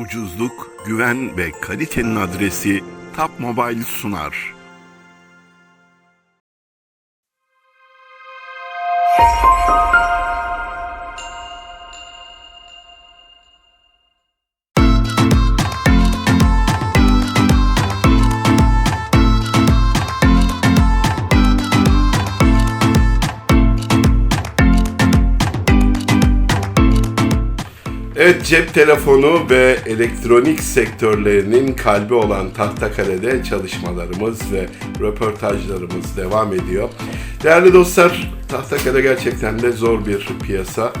Ucuzluk, güven ve kalitenin adresi Tap Mobile sunar. Evet cep telefonu ve elektronik sektörlerinin kalbi olan Tahtakale'de çalışmalarımız ve röportajlarımız devam ediyor. Değerli dostlar, Tahtakale gerçekten de zor bir piyasa.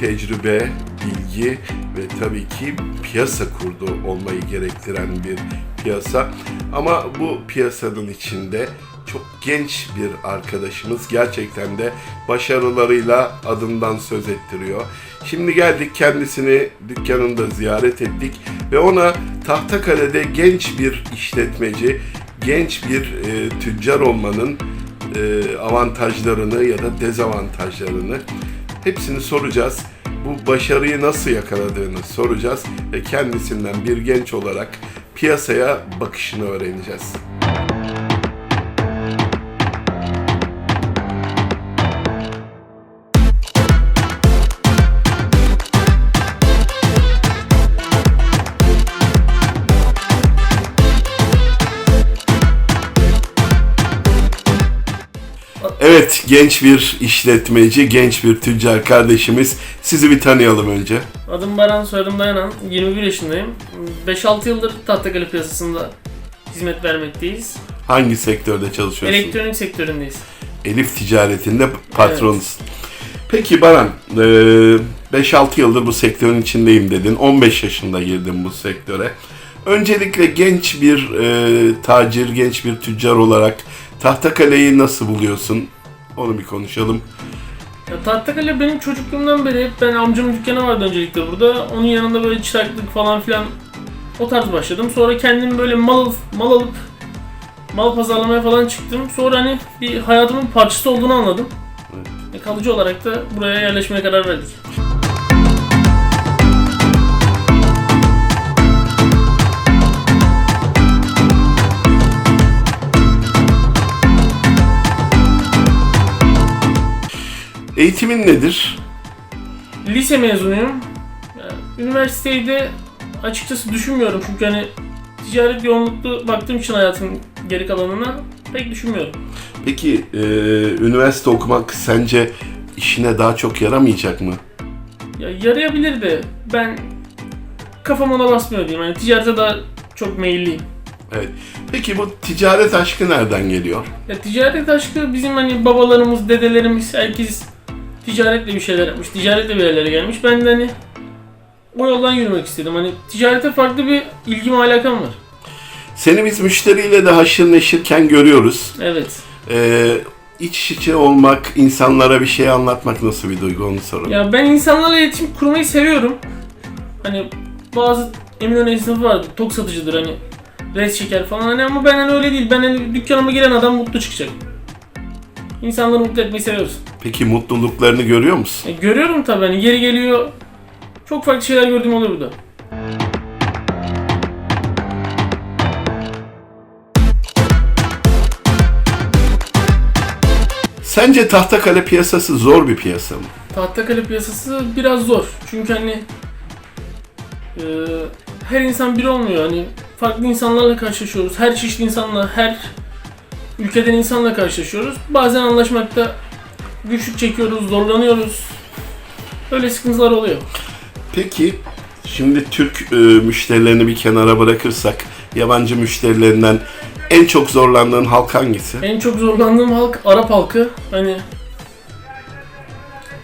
Tecrübe, bilgi ve tabii ki piyasa kurdu olmayı gerektiren bir piyasa. Ama bu piyasanın içinde çok genç bir arkadaşımız gerçekten de başarılarıyla adından söz ettiriyor. Şimdi geldik kendisini dükkanında ziyaret ettik ve ona Tahtakale'de genç bir işletmeci, genç bir e, tüccar olmanın e, avantajlarını ya da dezavantajlarını hepsini soracağız. Bu başarıyı nasıl yakaladığını soracağız ve kendisinden bir genç olarak piyasaya bakışını öğreneceğiz. Evet, genç bir işletmeci, genç bir tüccar kardeşimiz. Sizi bir tanıyalım önce. Adım Baran, soyadım Dayanan. 21 yaşındayım. 5-6 yıldır Tahtakale piyasasında hizmet vermekteyiz. Hangi sektörde çalışıyorsun? Elektronik sektöründeyiz. Elif ticaretinde patronusun. Peki Baran, e, 5-6 yıldır bu sektörün içindeyim dedin. 15 yaşında girdin bu sektöre. Öncelikle genç bir e, tacir, genç bir tüccar olarak Tahtakale'yi nasıl buluyorsun? Onu bir konuşalım. Ya, Tahtakale benim çocukluğumdan beri hep ben amcamın dükkanı vardı öncelikle burada. Onun yanında böyle çıraklık falan filan o tarz başladım. Sonra kendim böyle mal, alıp- mal alıp mal pazarlamaya falan çıktım. Sonra hani bir hayatımın parçası olduğunu anladım. E, kalıcı olarak da buraya yerleşmeye karar verdik. Eğitimin nedir? Lise mezunuyum. Yani üniversiteyi de açıkçası düşünmüyorum çünkü hani ticaret yoğunluklu baktığım için hayatın geri kalanına pek düşünmüyorum. Peki e, üniversite okumak sence işine daha çok yaramayacak mı? Ya yarayabilir de ben kafam ona basmıyor diyeyim. Hani ticarete daha çok meyilliyim. Evet. Peki bu ticaret aşkı nereden geliyor? Ya ticaret aşkı bizim hani babalarımız, dedelerimiz herkes ticaretle bir şeyler yapmış. Ticaretle bir yerlere gelmiş. Ben de hani o yoldan yürümek istedim. Hani ticarete farklı bir ilgim alakam var. Seni biz müşteriyle de haşır neşirken görüyoruz. Evet. Ee, iç içe olmak, insanlara bir şey anlatmak nasıl bir duygu onu sorun. Ya ben insanlarla iletişim kurmayı seviyorum. Hani bazı Eminönü esnafı vardır, tok satıcıdır hani res çeker falan hani ama ben hani öyle değil. Ben hani dükkanıma giren adam mutlu çıkacak. İnsanları mutlu etmeyi seviyoruz. Peki mutluluklarını görüyor musun? E, görüyorum tabii hani geri geliyor. Çok farklı şeyler gördüğüm oluyor burada. Sence Tahtakale piyasası zor bir piyasa mı? Tahtakale piyasası biraz zor. Çünkü hani e, her insan bir olmuyor. Hani farklı insanlarla karşılaşıyoruz. Her çeşit insanla, her ülkeden insanla karşılaşıyoruz. Bazen anlaşmakta güçlük çekiyoruz, zorlanıyoruz. Öyle sıkıntılar oluyor. Peki şimdi Türk e, müşterilerini bir kenara bırakırsak yabancı müşterilerinden en çok zorlandığın halk hangisi? En çok zorlandığım halk Arap halkı. Hani Niye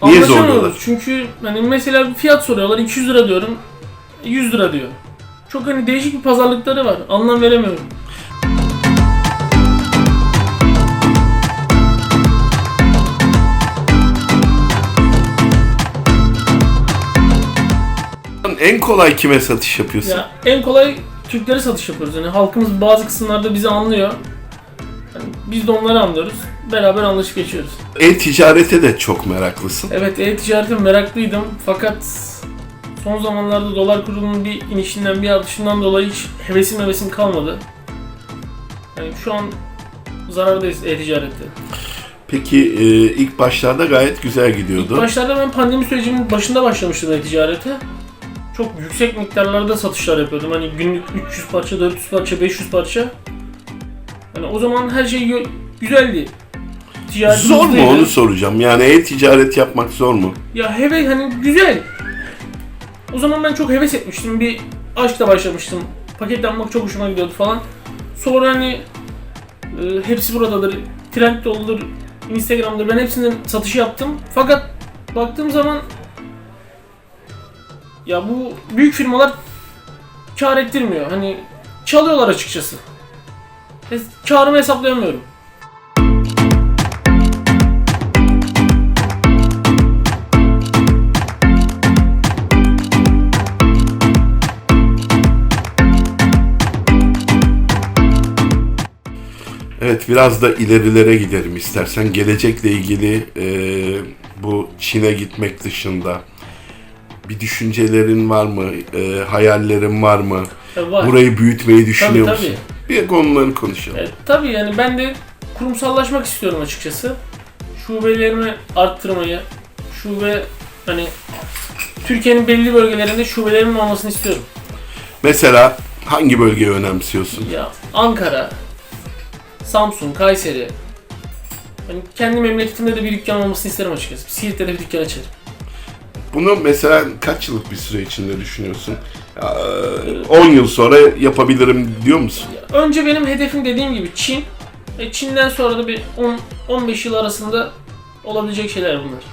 anlaşamıyoruz. zorluyorlar? Çünkü hani mesela bir fiyat soruyorlar 200 lira diyorum. 100 lira diyor. Çok hani değişik bir pazarlıkları var. Anlam veremiyorum. En kolay kime satış yapıyorsun? Ya en kolay Türklere satış yapıyoruz. Yani halkımız bazı kısımlarda bizi anlıyor. Yani biz de onları anlıyoruz. Beraber anlaşıp geçiyoruz. E-ticarete de çok meraklısın. Evet e-ticarete meraklıydım fakat son zamanlarda dolar kurunun bir inişinden bir artışından dolayı hiç hevesim hevesim kalmadı. Yani şu an zarardayız e-ticarette. Peki e, ilk başlarda gayet güzel gidiyordu. İlk başlarda ben pandemi sürecinin başında başlamıştım e-ticarete. Çok yüksek miktarlarda satışlar yapıyordum. Hani günlük 300 parça, 400 parça, 500 parça. Hani o zaman her şey güzeldi. Ticaret Zor mu onu soracağım. Yani e-ticaret yapmak zor mu? Ya heve hani güzel. O zaman ben çok heves etmiştim. Bir aşkla başlamıştım. Paket yapmak çok hoşuma gidiyordu falan. Sonra hani e, hepsi buradadır. Trendyol'dur, Instagram'dır. Ben hepsinden satışı yaptım. Fakat baktığım zaman ya bu büyük firmalar kar ettirmiyor. Hani çalıyorlar açıkçası. Karımı hesaplayamıyorum. Evet biraz da ilerilere gidelim istersen. Gelecekle ilgili e, bu Çin'e gitmek dışında bir düşüncelerin var mı? E, hayallerin var mı? Ya var. Burayı büyütmeyi düşünüyor Tabii, musun? Bir konuları konuşalım. E, tabii yani ben de kurumsallaşmak istiyorum açıkçası. Şubelerimi arttırmayı, şube hani Türkiye'nin belli bölgelerinde şubelerimin olmasını istiyorum. Mesela hangi bölgeyi önemsiyorsun? Ya Ankara, Samsun, Kayseri. Hani kendi memleketimde de bir dükkan olmasını isterim açıkçası. Siirt'te de bir dükkan açarım. Bunu mesela kaç yıllık bir süre içinde düşünüyorsun? Ya, e, 10 yıl sonra yapabilirim diyor musun? Önce benim hedefim dediğim gibi Çin. E Çin'den sonra da bir 10 15 yıl arasında olabilecek şeyler bunlar.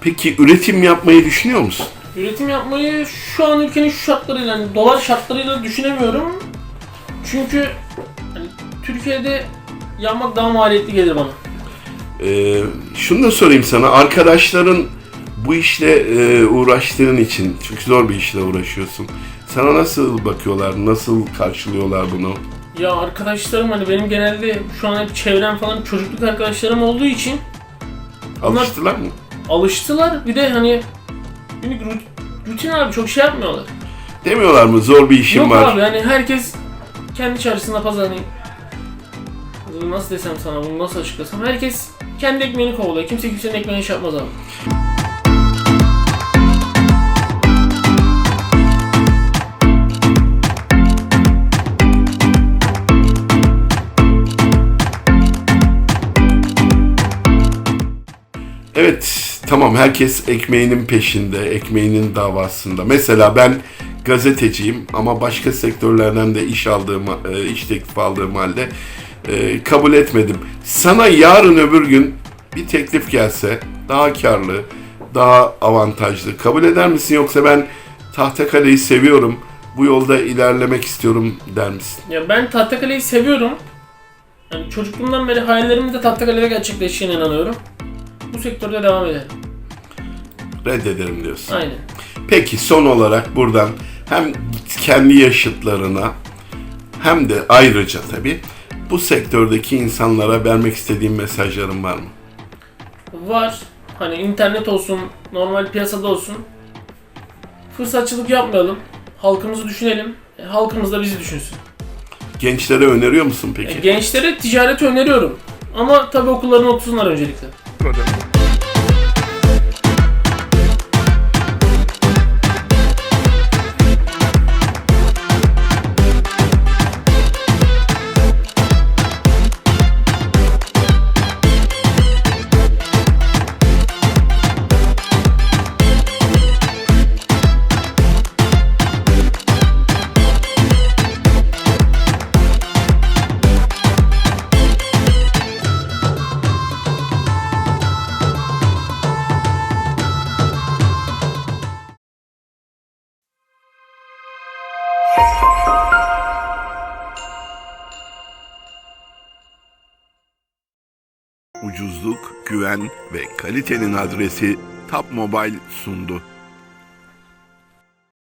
Peki üretim yapmayı düşünüyor musun? Üretim yapmayı şu an ülkenin şu şartlarıyla, yani dolar şartlarıyla düşünemiyorum. Çünkü hani Türkiye'de yapmak daha maliyetli gelir bana. Ee, şunu da sorayım sana. Arkadaşların bu işle e, uğraştığın için, çünkü zor bir işle uğraşıyorsun. Sana nasıl bakıyorlar, nasıl karşılıyorlar bunu? Ya arkadaşlarım hani benim genelde şu an hep çevrem falan çocukluk arkadaşlarım olduğu için Onlar- Alıştılar mı? alıştılar. Bir de hani günlük rut- rutin abi çok şey yapmıyorlar. Demiyorlar mı zor bir işim Yok var? abi hani herkes kendi çarşısında pazar hani nasıl desem sana bunu nasıl açıklasam herkes kendi ekmeğini kovalıyor. Kimse kimsenin ekmeğini iş yapmaz abi. Evet, tamam herkes ekmeğinin peşinde, ekmeğinin davasında. Mesela ben gazeteciyim ama başka sektörlerden de iş aldığım, e, iş teklifi aldığım halde e, kabul etmedim. Sana yarın öbür gün bir teklif gelse daha karlı, daha avantajlı kabul eder misin yoksa ben Tahtakale'yi seviyorum, bu yolda ilerlemek istiyorum der misin? Ya ben Tahtakale'yi seviyorum. Yani çocukluğumdan beri hayallerimi de Tahtakale'de gerçekleşeceğine inanıyorum. Bu sektörde devam ederim. Reddederim diyorsun. Aynen. Peki son olarak buradan hem kendi yaşıtlarına hem de ayrıca tabii bu sektördeki insanlara vermek istediğim mesajların var mı? Var. Hani internet olsun, normal piyasada olsun. Fırsatçılık yapmayalım. Halkımızı düşünelim. E, halkımız da bizi düşünsün. Gençlere öneriyor musun E, peki? gençlere ticareti öneriyorum. Ama tabii okullarını okusunlar öncelikle. Ucuzluk, güven ve kalitenin adresi Top Mobile sundu.